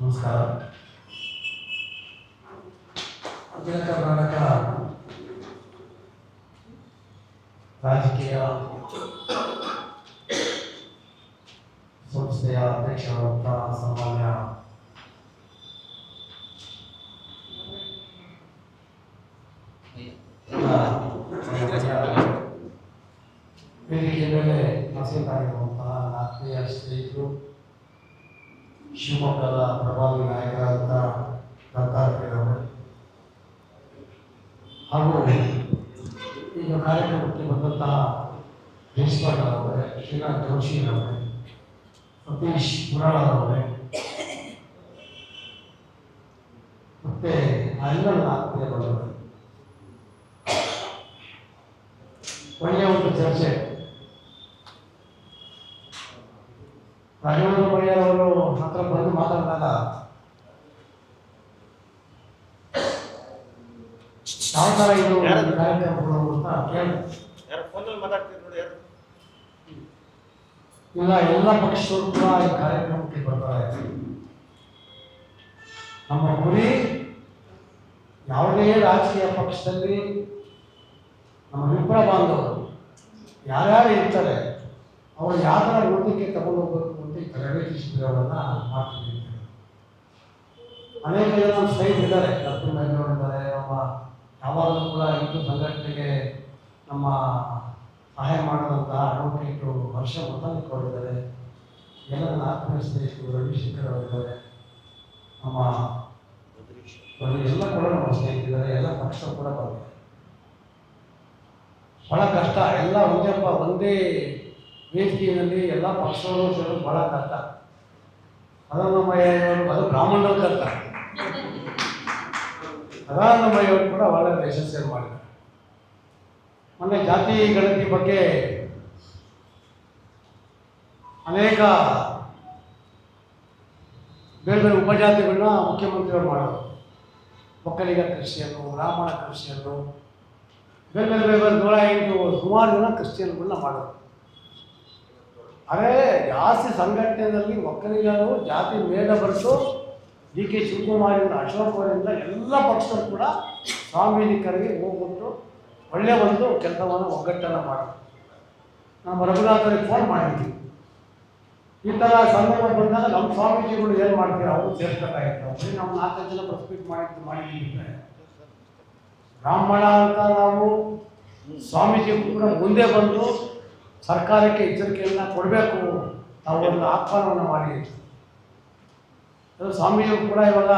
ನಮಸ್ಕಾರ ಅಖಿಲ ಕರ್ನಾಟಕ ರಾಜಕೀಯ ಸಂಸ್ಥೆಯ ಅಧ್ಯಕ್ಷರಾದಂಥ ಸಾಮಾನ್ಯ ಶಿವಮೊಗ್ಗದ ಪ್ರಭಾವಿ ನಾಯಕರಾದಂಥ ದತ್ತಾತ್ರೇಯವರು ಹಾಗೂ ಈಗ ಕಾರ್ಯಕ್ರಮಕ್ಕೆ ಬಂದಂತಹ ಅವರೇ ಶ್ರೀನಾಥ್ ಜೋಶಿರವರೇ ಸತೀಶ್ ಮುರಾಳ ಮತ್ತೆ ಆ ಎಲ್ಲ ನನ್ನ ಆತ್ಮೀಯ ಒಳ್ಳೆಯ ಒಂದು ಚರ್ಚೆ. ರಾಘವೇಂದ್ರ ಬಯ್ಯರವರು ಹತ್ರ ಬಂದು ಮಾತಾಡಿದಾಗ ಯಾವ ಥರ ಇದು? ಕಾರ್ಯಕ್ರಮಗಳು ಅಂತ ಕೇಳಿ ಇಲ್ಲ ಎಲ್ಲ ಪಕ್ಷಗಳು ಕೂಡ ಈ ಕಾರ್ಯಕ್ರಮಕ್ಕೆ ಬರ್ತಾರೆ. ನಮ್ಮ ಗುರಿ ಯಾವುದೇ ರಾಜಕೀಯ ಪಕ್ಷದಲ್ಲಿ ನಮ್ಮ ವಿಪ್ರ ಬಾಂಧವರು ಯಾರ್ಯಾರು ಇರ್ತಾರೆ ಅವರು ಯಾವ ಥರ ತಗೊಂಡು ಹೋಗ್ಬೇಕು ಅಂತ ಈ ತರಬೇತಿ ಶಿಬಿರವನ್ನು ಮಾಡ್ತಿದ್ದೀವಿ ಅನೇಕ ಜನ ನಮ್ಮ ಸ್ನೇಹಿತರಿದ್ದಾರೆ ಲಕ್ಷ್ಮೀ ಇದ್ದಾರೆ. ನಮ್ಮ ಯಾವಾಗಲೂ ಕೂಡ ಹಿಂದೂ ಸಂಘಟನೆಗೆ ನಮ್ಮ ಸಹಾಯ ಮಾಡುವಂತಹ ಅಡ್ವೊಕೇಟು ಹರ್ಷ ಮತಾಲಿಕ್ ಕೊಡಿದ್ದಾರೆ ಎಲ್ಲ ನನ್ನ ಆತ್ಮೀಯ ಸ್ನೇಹಿತರು ರವಿಶಂಕರ್ ಅವರಿದ್ದಾರೆ ನಮ್ಮ ಎಲ್ಲ ಕೂಡ ನಮ್ಮ ಸ್ನೇಹಿತರಿದ್ದಾರೆ. ಎಲ್ಲ ಪಕ್ಷ ಕೂಡ ಬಂದಿದೆ. ಬಹಳ ಕಷ್ಟ. ಎಲ್ಲ ಒಂದೇ ಒಂದೇ ವೇದಿಕೆಯಲ್ಲಿ ಎಲ್ಲ ಪಕ್ಷಗಳು ಸೇರೋದು ಬಹಳ ಕಷ್ಟ ಅದನ್ನಮ್ಮಯ್ಯವರು ಅದು ಬ್ರಾಹ್ಮಣರ ಕಷ್ಟ ಅದಾನಮ್ಮಯ್ಯವರು ಕೂಡ ಒಳ್ಳೆ ಯಶಸ್ಸನ್ನು ಮಾಡಿದ್ದಾರೆ ಮೊನ್ನೆ ಜಾತಿ ಗಣತಿ ಬಗ್ಗೆ ಅನೇಕ ಬೇರೆ ಬೇರೆ ಉಪಜಾತಿಗಳನ್ನ ಮುಖ್ಯಮಂತ್ರಿಗಳು ಮಾಡೋರು ಒಕ್ಕಲಿಗ ಕ್ರಿಶ್ಚಿಯನ್ನು ಬ್ರಾಹ್ಮಣ ಕ್ರಿಶ್ಚಿಯನ್ನು ಬೇರೆ ಬೇರೆ ಬೇರೆ ಬೇರೆ ನೂರ ಎಂಟು ಸುಮಾರು ಜನ ಕ್ರಿಶ್ಚಿಯನ್ಗಳನ್ನ ಮಾಡೋರು ಅದೇ ಜಾಸ್ತಿ ಸಂಘಟನೆಯಲ್ಲಿ ಒಕ್ಕಲಿಗರು, ಜಾತಿ ಮೇಲೆ ಬರೆದು ಡಿ ಕೆ ಶಿವಕುಮಾರಿಂದ ಅಶೋಕ್ ಅವರಿಂದ ಎಲ್ಲ ಪಕ್ಷರು ಕೂಡ ಸ್ವಾಮೀಜಿ ಕರೆಗೆ ಹೋಗ್ಬಿಟ್ಟು ಒಳ್ಳೆಯ ಒಂದು ಕೆಲಸವನ್ನು ಒಗ್ಗಟ್ಟನ್ನು ಮಾಡೋದು. ನಮ್ಮ ರಘುನಾಥರಿಗೆ ಫೋನ್ ಮಾಡಿದ್ವಿ. ಈ ಥರ ಸಂದರ್ಭ ಬಂದಾಗ ನಮ್ಮ ಸ್ವಾಮೀಜಿಗಳು ಏನು ಮಾಡ್ತೀರಾ? ಅವರು ಸೇರ್ಬೇಕಾಗಿತ್ತು ನಾವು ನಾಲ್ಕು ಜನ ಪ್ರಸ್ಪೀಟ್ ಮಾಡಿದ್ದು ಮಾಡಿದ್ದೀವಿ ಬ್ರಾಹ್ಮಣ ಅಂತ ನಾವು ಸ್ವಾಮೀಜಿ ಕೂಡ ಮುಂದೆ ಬಂದು ಸರ್ಕಾರಕ್ಕೆ ಎಚ್ಚರಿಕೆಯನ್ನು ಕೊಡಬೇಕು ನಾವು ಒಂದು ಆಹ್ವಾನವನ್ನು ಮಾಡಿ. ಸ್ವಾಮೀಜಿಗಳು ಕೂಡ ಇವಾಗ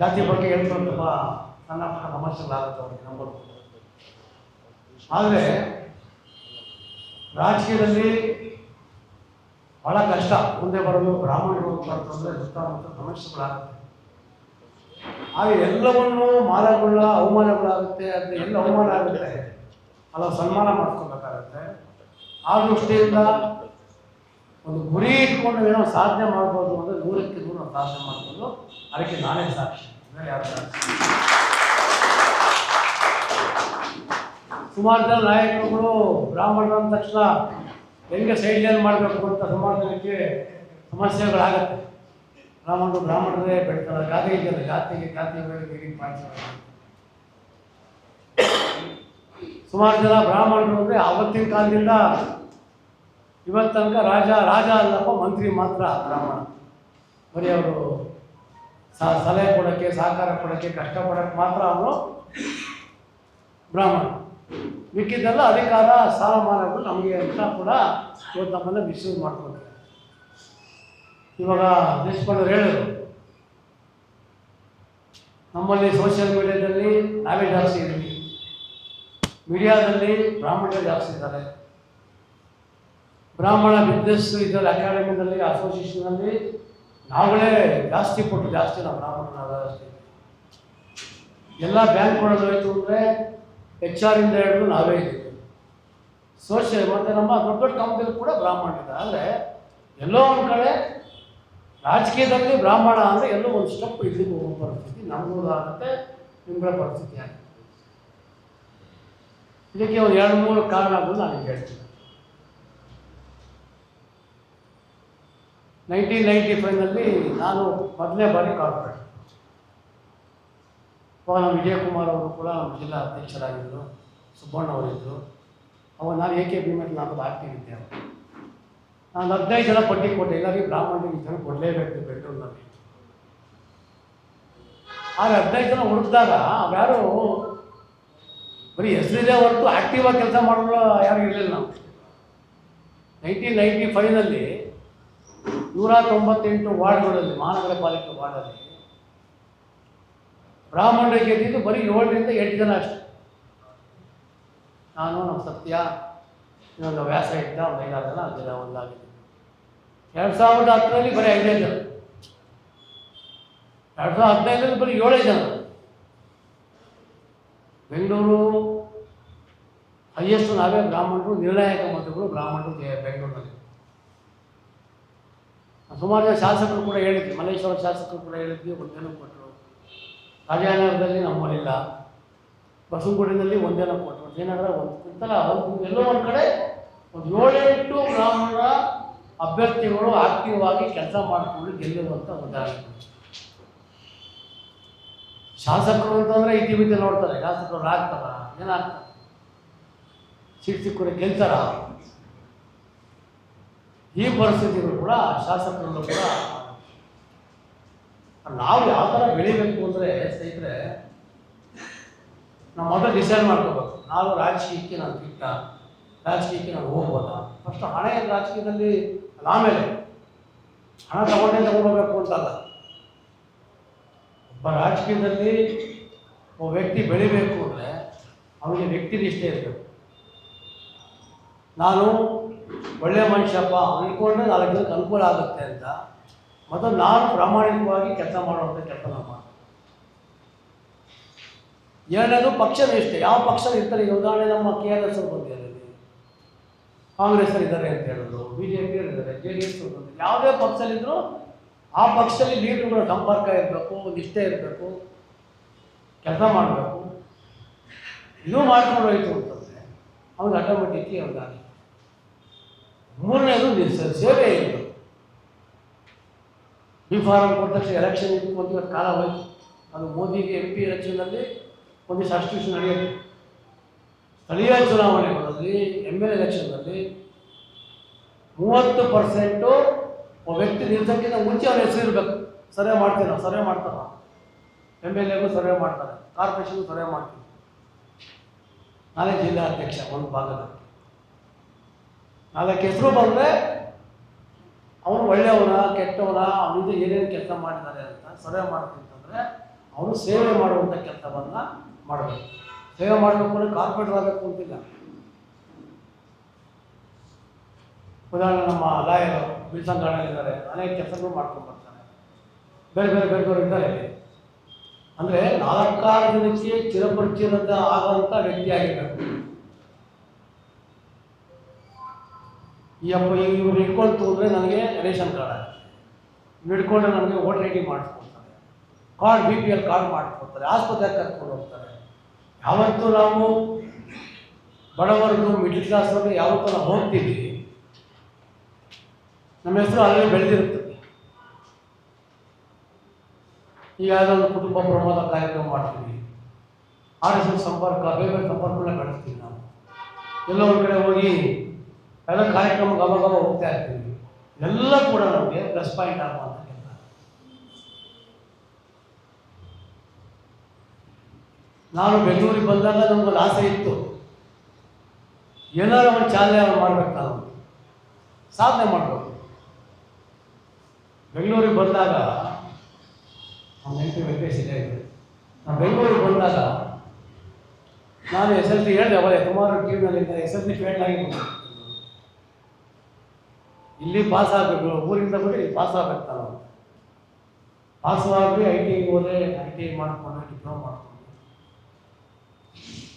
ಜಾತಿ ಬಗ್ಗೆ ಹೇಳ್ಕೊಂಡು ತುಂಬ ಸಣ್ಣ ಪುಟ್ಟ ಸಮಸ್ಯೆಗಳಾಗುತ್ತೆ ಅವ್ರಿಗೆ ನಂಬರ್ ಆದರೆ ರಾಜಕೀಯದಲ್ಲಿ ಬಹಳ ಕಷ್ಟ. ಮುಂದೆ ಬರಲು ಬ್ರಾಹ್ಮಣರು ಅಂತಂದರೆ ಸುತ್ತಮುತ್ತ ಸಮಸ್ಯೆಗಳಾಗುತ್ತೆ ಆಗ ಎಲ್ಲವನ್ನು ಮಾರಗಳ ಅವಮಾನಗಳಾಗುತ್ತೆ, ಅದು ಎಲ್ಲ ಅವಮಾನ ಆಗುತ್ತೆ? ಅಲ್ಲ, ಸನ್ಮಾನ ಮಾಡ್ಕೋಬೇಕಾಗತ್ತೆ. ಆ ದೃಷ್ಟಿಯಿಂದ ಒಂದು ಗುರಿ ಇಟ್ಕೊಂಡು ಏನೋ ಸಾಧನೆ ಮಾಡ್ಬೋದು ಅಂದರೆ ನೂರಕ್ಕೆ ನೂರು ಸಾಧನೆ ಮಾಡ್ಬೋದು. ಅದಕ್ಕೆ ನಾನೇ ಸಾಕ್ಷಿ. ಸುಮಾರು ಜನ ನಾಯಕರುಗಳು ಬ್ರಾಹ್ಮಣರು ಅಂದ ತಕ್ಷಣ ಹೆಂಗೆ ಲೈನ್ ಮಾಡಬೇಕು ಅಂತ ಸುಮಾರು ಜನಕ್ಕೆ ಸಮಸ್ಯೆಗಳಾಗತ್ತೆ. ಬ್ರಾಹ್ಮಣರು ಬ್ರಾಹ್ಮಣರೇ ಬೆಳ್ತಾರೆ ಜಾತಿ ಇದೆಯಲ್ಲ, ಜಾತಿಗೆ ಜಾತಿ ಮಾಡಿಸ್ತಾರೆ ಸುಮಾರು ಜನ ಬ್ರಾಹ್ಮಣರು ಅಂದರೆ ಆವತ್ತಿನ ಕಾಲದಿಂದ ಇವತ್ತು ರಾಜ ರಾಜ ಅಲ್ಲಪ್ಪ ಮಂತ್ರಿ ಮಾತ್ರ ಬ್ರಾಹ್ಮಣ. ಬರೀ ಅವರು ಸಲಹೆ ಕೊಡೋಕ್ಕೆ, ಸಹಕಾರ ಕೊಡೋಕ್ಕೆ ಕಷ್ಟಪಡೋಕ್ಕೆ ಮಾತ್ರ ಅವರು ಬ್ರಾಹ್ಮಣ ಮಿಕ್ಕಿದ್ದೆಲ್ಲ ಅಧಿಕಾರ ಸ್ಥಾನಮಾನಗಳು ನಮಗೆ ಅಂತ ಕೂಡ ಇವತ್ತು ನಮ್ಮನ್ನು ಮಿಸ್ಯೂಸ್ ಮಾಡ್ಕೊತಾರೆ ಇವಾಗ ದೇಶಪಾಂಡವ್ರು ಹೇಳಿದ್ರು, ನಮ್ಮಲ್ಲಿ ಸೋಷಿಯಲ್ ಮೀಡಿಯಾದಲ್ಲಿ ನಾವೇ ಜಾಸ್ತಿ ಇದ್ದೀವಿ. ಮೀಡಿಯಾದಲ್ಲಿ ಬ್ರಾಹ್ಮಣ ಜಾಸ್ತಿ ಇದ್ದಾರೆ ಬ್ರಾಹ್ಮಣ ಬಿಸ್ನೆಸ್ ಇದರಲ್ಲಿ, ಅಕಾಡೆಮಿನಲ್ಲಿ ಅಸೋಸಿಯೇಷನಲ್ಲಿ ನಾವುಗಳೇ ಜಾಸ್ತಿ ಕೊಟ್ಟು ಜಾಸ್ತಿ ನಾವು ಬ್ರಾಹ್ಮಣ ಎಲ್ಲ ಬ್ಯಾಂಕ್ಗಳಲ್ಲಿ ಹೋಯ್ತು ಅಂದರೆ ಎಚ್ ಆರ್ ಇಂದ ಹಿಡಿದು ನಾವೇ ಇದ್ದೀವಿ. ಸೋಷಿಯಲ್ ಮತ್ತು ನಮ್ಮ ದೊಡ್ಡ ದೊಡ್ಡ ಕಂಪ್ನಿಯಲ್ಲಿ ಕೂಡ ಇದೆ ಆದರೆ ಎಲ್ಲೋ ಒಂದು ಕಡೆ ರಾಜಕೀಯದಲ್ಲಿ ಬ್ರಾಹ್ಮಣ ಅಂದರೆ ಎಲ್ಲೋ ಒಂದು ಸ್ಟೆಪ್ ಇಲ್ಲಿಗೆ ಹೋಗೋ ಪರಿಸ್ಥಿತಿ ನಮಗೂ ಆಗುತ್ತೆ ನಿಮ್ಗಳ ಪರಿಸ್ಥಿತಿ ಆಗುತ್ತೆ ಇದಕ್ಕೆ ಒಂದು ಎರಡು ಮೂರು ಕಾರಣಗಳು ನಾನು ಹೇಳ್ತೀನಿ. ನೈನ್ಟೀನ್ ನೈಂಟಿ ಫೈವ್ನಲ್ಲಿ ನಾನು ಮೊದಲನೇ ಬಾರಿ ಕಾರ್ಪೊರೇಟ್ ಅವಾಗ ನಮ್ಮ ವಿಜಯಕುಮಾರ್ ಅವರು ಕೂಡ ನಮ್ಮ ಜಿಲ್ಲಾ ಅಧ್ಯಕ್ಷರಾಗಿದ್ದರು, ಸುಬ್ಬಣ್ಣ ಅವರಿದ್ದರು ಅವಾಗ ನಾನು ಎ ಕೆ ಭೀಮಲ್ಲಿ ನಾನು ಆಗ್ತಿದ್ದೆ ನಾನು ಹದಿನೈದು ಜನ ಪಟ್ಟಿ ಕೊಟ್ಟೆ, ಎಲ್ಲರಿಗೂ ಬ್ರಾಹ್ಮಣರಿಗೆ ಜನ ಕೊಡಲೇಬೇಕು ಬೆಡ್ರೂಮ್ನಲ್ಲಿ ಆದರೆ ಹದಿನೈದು ಜನ ಹುಡುಕಿದಾಗ ಅವ್ಯಾರು ಬರೀ ಹೆಸರಿದೆ ಹೊರತು ಆ್ಯಕ್ಟಿವ್ ಆಗಿ ಕೆಲಸ ಮಾಡೋರು ಯಾರು ಇರಲಿಲ್ಲ ನಾವು. ನೈನ್ಟೀನ್ ನೈಂಟಿ ಫೈವ್ನಲ್ಲಿ ನೂರ ತೊಂಬತ್ತೆಂಟು ವಾರ್ಡ್ಗಳಲ್ಲಿ ಮಹಾನಗರ ಪಾಲಿಕೆ ವಾರ್ಡಲ್ಲಿ ಬ್ರಾಹ್ಮಣರಿಗೆ ಗೆದ್ದಿದ್ದು ಬರೀ ಏಳರಿಂದ ಎಂಟು ಜನ ಅಷ್ಟೆ. ನಾನು, ನಮ್ಮ ಸತ್ಯ ಇನ್ನೊಂದು ವ್ಯಾಸ ಇದ್ದ ಒಂದು ಐದಾರು ಜನ ಜನ ಒಂದಾಗಿದೆ. ಎರಡು ಸಾವಿರದ ಹತ್ತರಲ್ಲಿ ಬರೀ ಐದೈದು ಜನ. ಎರಡು ಸಾವಿರದ ಹದಿನೈದರಲ್ಲಿ ಬರೀ ಏಳೇ ಜನ. ಬೆಂಗಳೂರು ಹೈಯೆಸ್ಟ್ ನಾವೇ ಬ್ರಾಹ್ಮಣರು, ನಿರ್ಣಾಯಕ ಮತಗಳು ಬ್ರಾಹ್ಮಣರು ಬೆಂಗಳೂರಿನಲ್ಲಿ. ಸುಮಾರು ಜನ ಶಾಸಕರು ಕೂಡ ಹೇಳಿದ್ವಿ ಮಲ್ಲೇಶ್ವರ ಶಾಸಕರು ಕೂಡ ಹೇಳಿದ್ವಿ ಒಂದು ಜನ ಕೊಟ್ಟರು. ರಾಜಾನಗರದಲ್ಲಿ ನಮ್ಮಲ್ಲಿಲ್ಲ. ಬಸವನಗುಡಿನಲ್ಲಿ ಒಂದು ಜನ ಕೊಟ್ಟರು. ಜಯನಗರ ಒಂದು ಇಂಥರ ಒಂದು ಎಲ್ಲೋ ಒಂದು ಕಡೆ ಒಂದು ಏಳೆಂಟು ಬ್ರಾಹ್ಮಣರ ಅಭ್ಯರ್ಥಿಗಳು ಆಕ್ಟಿವ್ ಆಗಿ ಕೆಲಸ ಮಾಡಿಕೊಂಡು ಗೆಲ್ಲುವಂಥ ಉದಾಹರಣೆ. ಶಾಸಕರು ಅಂತಂದರೆ ಇತಿಮಿತಿ ನೋಡ್ತಾರೆ, ಶಾಸಕರು ಆಗ್ತಾರ, ಏನಾಗ್ತಾರೆ? ಚಿಕ್ಕ ಸಿಕ್ಕರೆ ಗೆಲ್ತಾರ? ಈ ಪರಿಸ್ಥಿತಿಗಳು ಕೂಡ ಶಾಸಕರನ್ನು ಕೂಡ ನಾವು ಯಾವ ಥರ ಬೆಳಿಬೇಕು ಅಂದರೆ ಸ್ನೇಹಿತರೆ, ನಾವು ಮೊದಲು ಡಿಸೈಡ್ ಮಾಡ್ಕೋಬೇಕು. ನಾವು ರಾಜಕೀಯಕ್ಕೆ ನಾನು ಬಿಟ್ಟ ರಾಜಕೀಯಕ್ಕೆ ನಾನು ಹೋಗ್ಬೋದ? ಫಸ್ಟ್ ಹಣ ರಾಜಕೀಯದಲ್ಲಿ ಆಮೇಲೆ ಹಣ ತಗೊಂಡೇ ತಗೊಂಡೋಗ್ಬೇಕು ಅಂತಲ್ಲ. ರಾಜಕೀಯದಲ್ಲಿ ಒಬ್ಬ ವ್ಯಕ್ತಿ ಬೆಳಿಬೇಕು ಅಂದರೆ ಅವನಿಗೆ ವ್ಯಕ್ತಿ ನಿಷ್ಠೆ ಇರಬೇಕು. ನಾನು ಒಳ್ಳೆಯ ಮನುಷ್ಯಪ್ಪ ಅಂದ್ಕೊಂಡ್ರೆ ನಾಲ್ಕು ಜನಕ್ಕೆ ಅನುಕೂಲ ಆಗುತ್ತೆ ಅಂತ. ಮತ್ತು ನಾನು ಪ್ರಾಮಾಣಿಕವಾಗಿ ಕೆಲಸ ಮಾಡುವಂಥ ಕೆಲಸ ನಾನು ಮಾಡ್ತೀನಿ. ಎರಡನೇದು ಪಕ್ಷ ನಿಷ್ಠೆ ಯಾವ ಪಕ್ಷ ಇರ್ತಾರೆ? ಉದಾಹರಣೆ ನಮ್ಮ ಕೆ ಆರ್ ಎಸ್ ಬಂದಿದ್ದಾರೆ ಕಾಂಗ್ರೆಸ್ ಕಾಂಗ್ರೆಸ್ಸಲ್ಲಿ ಇದ್ದಾರೆ ಅಂತ ಹೇಳಿದ್ರು ಬಿ ಜೆ ಪಿ ಇದ್ದಾರೆ ಜೆ ಡಿ ಎಸ್ ಯಾವುದೇ ಪಕ್ಷದಲ್ಲಿದ್ದರೂ ಆ ಪಕ್ಷದಲ್ಲಿ ಲೀಡರ್ಗಳ ಸಂಪರ್ಕ ಇರಬೇಕು, ನಿಷ್ಠೆ ಇರಬೇಕು, ಕೆಲಸ ಮಾಡಬೇಕು. ಇದು ಮಾಡ್ಕೊಂಡು ಅಂತಂದರೆ ಅವ್ನಿಗೆ ಆಟೋಮೆಟಿಕ್ಲಿ ಅವ್ನಿಗೆ ಮೂರನೇದು ಸೇವೆ ಇರಬೇಕು. ಬಿ ಫಾರಂ ಕೊಟ್ಟ ತಕ್ಷಣ ಎಲೆಕ್ಷನ್ ಇತ್ತು ಒಂದು ಇವತ್ತು ಕಾಲ ಹೋಯ್ತು. ಅದು ಮೋದಿಗೆ ಎಂ ಪಿ ಎಲೆಕ್ಷನಲ್ಲಿ ಒಂದು ಸಬ್ಸ್ಟ್ಯೂಷನ್ ನಡೆಯುತ್ತೆ. ಸ್ಥಳೀಯ ಚುನಾವಣೆಗಳಲ್ಲಿ ಎಂ ಎಲ್ ಎಲೆಕ್ಷನ್ನಲ್ಲಿ ಮೂವತ್ತು ಪರ್ಸೆಂಟು ಒಬ್ಬ ವ್ಯಕ್ತಿ ನಿಲ್ಸೋಕ್ಕಿಂತ ಮುಂಚೆ ಅವ್ರ ಹೆಸರು ಇರಬೇಕು. ಸರ್ವೆ ಮಾಡ್ತೀವಿ ನಾವು ಸರ್ವೆ ಮಾಡ್ತಾರೆ? ಎಂ ಎಲ್ ಎಗೂ ಸರ್ವೆ ಮಾಡ್ತಾರೆ. ಕಾರ್ಪೊರೇಷನ್ಗೂ ಸರ್ವೆ ಮಾಡ್ತೀವಿ ನಾನೇ ಜಿಲ್ಲಾಧ್ಯಕ್ಷ ಒಂದು ಭಾಗದಲ್ಲಿ ನಾಲ್ಕು ಹೆಸರು ಬಂದರೆ ಅವನು ಒಳ್ಳೆಯವನ ಕೆಟ್ಟವನ ಅವನಿಂದ ಏನೇನು ಕೆಲಸ ಮಾಡಿದ್ದಾರೆ ಅಂತ ಸರ್ವೆ ಮಾಡ್ತೀನಿ ಅಂತಂದರೆ ಅವನು ಸೇವೆ ಮಾಡುವಂಥ ಕೆಲಸವನ್ನು ಮಾಡಬೇಕು. ಸೇವೆ ಮಾಡಬೇಕು ಅಂದರೆ ಕಾರ್ಪೊರೇಟರ್ ಆಗಬೇಕು ಅಂತಿಲ್ಲ. ಉದಾಹರಣೆ ನಮ್ಮ ಲಾಯರು. ಬಿಲ್ಸಂಗಾಡಲ್ಲಿದ್ದಾರೆ ಅನೇಕ ಕೆಲಸಗಳು ಮಾಡ್ಕೊಂಡು ಬರ್ತಾರೆ. ಬೇರೆ ಬೇರೆ ಬೇರೆ ಬೇರೆ ಇದ್ದಾರೆ ಅಂದರೆ ನಾಲ್ಕಾರು ದಿನಕ್ಕೆ ಚಿರಪರಿಚಿತ ವ್ಯಕ್ತಿ ಆಗಿರಬೇಕು. ಈ ಅಪ್ಪ ಇವ್ರು ಇಟ್ಕೊಳ್ತು ಅಂದರೆ ನನಗೆ ರೇಷನ್ ಕಾರ್ಡ್ ಹಿಡ್ಕೊಂಡ್ರೆ ನನಗೆ voter I D ಮಾಡಿಸ್ಕೊಡ್ತಾರೆ. Card B P L card ಮಾಡಿಸ್ಕೊಡ್ತಾರೆ. ಆಸ್ಪತ್ರೆಗೆ ಕರ್ಕೊಂಡು ಹೋಗ್ತಾರೆ. ಯಾವತ್ತೂ ನಾವು ಬಡವರ್ಗು ಮಿಡ್ಲ್ ಕ್ಲಾಸವ್ರಿಗೆ ಯಾವತ್ತೂ ನಾವು ಹೋಗ್ತೀವಿ ನಮ್ಮ ಹೆಸರು ಅಲ್ಲೇ ಬೆಳೆದಿರುತ್ತದೆ ಈಗ ಒಂದು ಕುಟುಂಬ ಪ್ರಮೋದ ಕಾರ್ಯಕ್ರಮ ಮಾಡ್ತೀವಿ. ಆರ್ ಎಸ್ ಎಸ್ ಸಂಪರ್ಕ, ಬೇರೆ ಸಂಪರ್ಕಗಳನ್ನ ಬೆಳೆಸ್ತೀವಿ ನಾವು. ಎಲ್ಲೋ ಒಂದು ಕಡೆ ಹೋಗಿ ಎಲ್ಲ ಕಾರ್ಯಕ್ರಮ ಅವಾಗ ಗಮ ಹೋಗ್ತಾ ಇರ್ತೀವಿ. ಎಲ್ಲ ಕೂಡ ನಮಗೆ ಪ್ಲಸ್ ಪಾಯಿಂಟ್ ಆಗುವಂಥ ನಾನು ಬೆಂಗಳೂರಿಗೆ ಬಂದಾಗ ನಮ್ಗೊಂದು ಆಸೆ ಇತ್ತು. ಏನಾರು ಒಂದು ಚಾಲನೆ ಮಾಡ್ಬೇಕು ನಾನು ಸಾಧನೆ ಮಾಡಬೇಕು. ಬೆಂಗಳೂರಿಗೆ ಬಂದಾಗ ನಮ್ಮ ನೆಂಟು ವೆಂಕಟೇಶ್ ಇದೆ ನಾನು ಬೆಂಗಳೂರಿಗೆ ಬಂದಾಗ ನಾನು ಎಸ್ ಎಲ್ ಸಿ ಹೇಳಿದೆ ಅವಳೆ ಸುಮಾರು ಟಿ ವಿನಲ್ಲಿ ಎಸ್ ಎಲ್ ಸಿ ಫೇಲ್ ಆಗಿ ಇಲ್ಲಿ ಪಾಸ್ ಆಗಬೇಕು, ಊರಿಂದ ಬಿಟ್ಟು ಇಲ್ಲಿ ಪಾಸ್ ಆಗಬೇಕು ಪಾಸ್ ಆಗಿ ಐ ಟಿ ಹೋದೆ ಐ ಟಿ ಮಾಡಿಕೊಂಡು ಡಿಪ್ಲೊಮಾ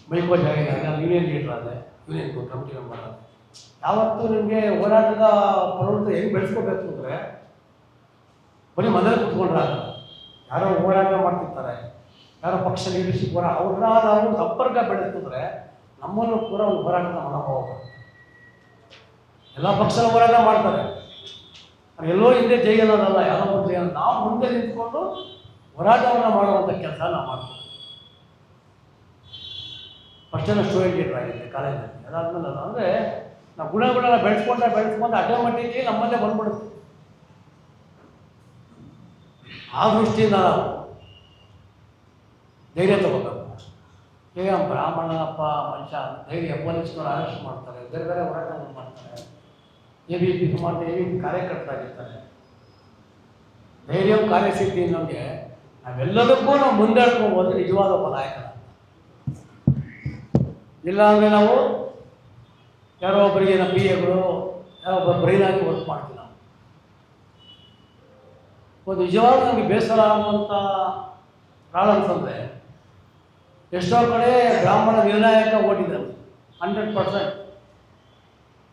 ಬೈಕ್ ಮೈಕೋಜ್ ಆಗಿದೆ ನಾನು ಯೂನಿಯನ್ ಲೀಡರ್ ಆದೆ ಯೂನಿಯನ್ ಕಮಿಟಿ ಮೆಂಬರ್ ಆದೆ. ಯಾವತ್ತೂ ನಿಮಗೆ ಹೋರಾಟದ ಪ್ರವೃತ್ತಿ ಹೆಂಗೆ ಬೆಳೆಸ್ಕೋಬೇಕು ಅಂದರೆ ಬರೀ ಮನೇಲಿ ಕುತ್ಕೊಂಡ್ರೆ ಯಾರೋ ಹೋರಾಟ ಮಾಡ್ತಿರ್ತಾರೆ. ಯಾರೋ ಪಕ್ಷ ಲೀಡರ್ಶಿಪ್ ಹೋರಾಟ ಅವ್ರನ್ನ ನಾವು ಸಂಪರ್ಕ ಬೆಳೆಸಿದ್ರೆ ನಮ್ಮನ್ನು ಕೂಡ ಒಂದು ಹೋರಾಟದ ಮನೋಭಾವ. ಎಲ್ಲ ಪಕ್ಷದ ಹೋರಾಟ ಮಾಡ್ತಾರೆ. ಎಲ್ಲೋ ಹಿಂದೆ ಜೈಗನ್ನೋದಲ್ಲ ಯಾರೋ ಒಂದು ಜೈ ನಾವು ಮುಂದೆ ನಿಂತ್ಕೊಂಡು ಹೋರಾಟವನ್ನು ಮಾಡುವಂಥ ಕೆಲಸ ನಾವು ಮಾಡ್ತೀವಿ. ಜನ ಸ್ಟೂಡೆಂಟ್ ಲೀಡರ್ ಆಗಿದ್ದೆ ಕಾಲೇಜಲ್ಲಿ. ಅದಾದ್ಮೇಲೆ ಅದು ಅಂದರೆ ನಾವು ಗುಣಗಳನ್ನ ಬೆಳೆಸ್ಕೊಂಡ್ರೆ ಬೆಳೆಸ್ಕೊಂಡ್ರೆ ಆಟೋಮೆಟಿಕ್ಲಿ ನಮ್ಮಲ್ಲೇ ಬಂದ್ಬಿಡುತ್ತೆ. ಆ ದೃಷ್ಟಿಯಿಂದ ಧೈರ್ಯ ತಗೋಬೇಕು. ಈಗ ಬ್ರಾಹ್ಮಣನಪ್ಪ ಮನುಷ್ಯ, ಧೈರ್ಯ, ಪೊಲೀಸ್ನವರು ಅರೆಸ್ಟ್ ಮಾಡ್ತಾರೆ, ಬೇರೆ ಬೇರೆ ಹೋರಾಟಗಳು ಮಾಡ್ತಾರೆ. ಎ ಬಿ ಪಿ ಸುಮಾರು ಎ ಬಿ ಪಿ ಕಾರ್ಯಕರ್ತರಾಗಿರ್ತಾರೆ. ಧೈರ್ಯ ಕಾರ್ಯಸಿದ್ಧಿ ನಮಗೆ. ನಾವೆಲ್ಲದಕ್ಕೂ ನಾವು ಮುಂದೆಡ್ಕೊಂಡು ನಿಜವಾದ ಒಬ್ಬ ನಾಯಕನ ಇಲ್ಲ ಅಂದರೆ ನಾವು ಯಾರೋ ಒಬ್ಬರಿಗೆ ನಮ್ಮ ಬಿ ಎಗಳು ಯಾರೋ ಒಬ್ಬ ಬ್ರೈನಾಗಿ ವರ್ಕ್ ಮಾಡ್ತೀವಿ. ಒಂದು ನಿಜವಾದ ನಮಗೆ ಬೇಸರ ಆಗುವಂಥ ಪ್ರಾಣ ಅಂತಂದರೆ ಎಷ್ಟೋ ಕಡೆ ಬ್ರಾಹ್ಮಣ ನಿರ್ಣಾಯಕ ಓಟಿದ್ದಾರೆ. Hundred percent.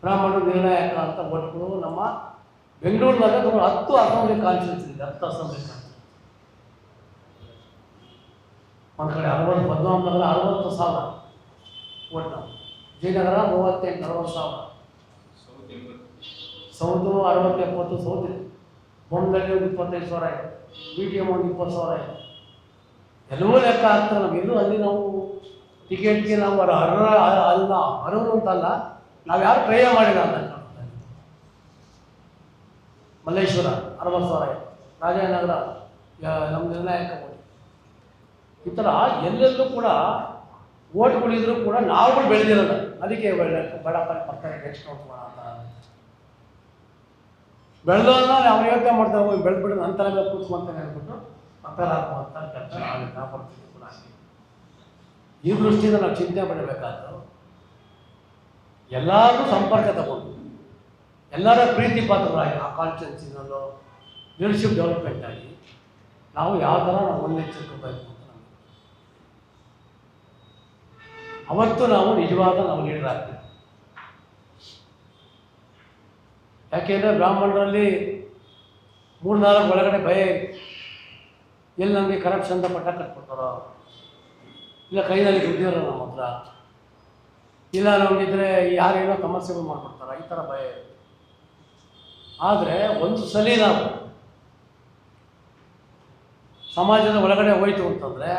ಬ್ರಾಹ್ಮಣ ನಿರ್ಣಾಯಕ ಅಂತ ಓಟ್ಗಳು ನಮ್ಮ ಬೆಂಗಳೂರಿನಾಗ ತುಂಬ ಹತ್ತು ಅಸೆಂಬ್ಲಿ ಕಾನ್ಸ್ಟಿಟ್ಯೂನ್ಸ್ ಇದೆ ಹತ್ತು ಅಸೆಂಬ್ಲಿ ಒಂದು ಕಡೆ ಅರವತ್ತು ಪದ್ಮನಾಭ ನಗರ ಅರವತ್ತು ಸಾವಿರ ಓಟ್ ಜಯನಗರ ಮೂವತ್ತೆಂಟು ನಲವತ್ತು ಸಾವಿರ. ಸೌದು ಅರವತ್ತು ಎಪ್ಪತ್ತು ಸೌದು ಬೊಮ್ಮದಲ್ಲಿ ಒಂದು ಇಪ್ಪತ್ತೈದು ಸಾವಿರ ಇದೆ ಬಿ ಟಿ ಎಂ ಒಂದು ಇಪ್ಪತ್ತು ಸಾವಿರ ಇದೆ ಎಲ್ಲವೂ ಲೆಕ್ಕ ಆಗ್ತದೆ ನಮ್ಗೆ ಇದು ಅಲ್ಲಿ ನಾವು ಟಿಕೆಟ್ಗೆ ನಾವು ಅರ್ಹ ಅಲ್ಲ ಅರ್ಹರು ಅಂತಲ್ಲ ನಾವು ಯಾರು ಟ್ರೈ ಮಾಡಿಲ್ಲ ಅಂತ ಮಲ್ಲೇಶ್ವರ ಅರವತ್ತು ಸಾವಿರ ರಾಜನಗರ ನಮ್ಮ ನಿರ್ಣಾಯಕ ಈ ಥರ ಎಲ್ಲೆಲ್ಲೂ ಕೂಡ ಓಟ್ಗಳಿದ್ರು ಕೂಡ ನಾವುಗಳು ಬೆಳೆದಿರಲ್ಲ ಅದಕ್ಕೆ ಒಳ್ಳೆ ಬಡಪ್ಪ ಬರ್ತಾರೆ ನೆಕ್ಸ್ಟ್ ನೋಟ್ ಅಂತ ಅವ್ರು ಯೋಚನೆ ಮಾಡ್ತಾರೆ ಹೋಗಿ ಬೆಳೆದ್ಬಿಟ್ಟು ನಂತರ ಮೇಲೆ ಕೂತ್ಕೊಂತಾನೆ ಹೇಳ್ಬಿಟ್ಟು ಅಂತ ಕೆಲಸ ಕೂಡ ಈ ದೃಷ್ಟಿಯಿಂದ ನಾವು ಚಿಂತೆ ಮಾಡಬೇಕಾದ್ರು ಎಲ್ಲರೂ ಸಂಪರ್ಕ ತಗೊಂಡು, ಎಲ್ಲರ ಪ್ರೀತಿ ಪಾತ್ರರಾಗಿ ಆ ಕಾನ್ಫಿಡೆನ್ಸಿನಲ್ಲೋ ಲೀಡರ್ಶಿಪ್ ಡೆವಲಪ್ಮೆಂಟ್ ಆಗಿ ನಾವು ಯಾವ ಥರ ನಾವು ಮುನ್ನೆಚ್ಚರಿಸಬೇಕು ಅಂತ ಅವತ್ತು ನಾವು ನಿಜವಾದ ನಾವು ಲೀಡರ್ ಆಗ್ತೀವಿ ಯಾಕೆಂದರೆ ಬ್ರಾಹ್ಮಣರಲ್ಲಿ ಮೂರು ನಾಲ್ಕು ಒಳಗಡೆ ಭಯ. ಎಲ್ಲಿ ನಮಗೆ ಕರಪ್ಷನ್ ಪಟ್ಟ ಕಟ್ಕೊಡ್ತಾರೋ ಇಲ್ಲ ಕೈನಲ್ಲಿ ದುಡ್ಡಿರೋ ನಮ್ಮ ಹತ್ರ. ಇಲ್ಲ ನಮಗಿದ್ರೆ ಯಾರೇನೋ ಸಮಸ್ಯೆಗಳು ಮಾಡಿಕೊಡ್ತಾರ ಈ ಥರ ಭಯ ಇದೆ ಆದರೆ ಒಂದು ಸಲ ನಾವು ಸಮಾಜದ ಒಳಗಡೆ ಹೋಯ್ತು ಅಂತಂದರೆ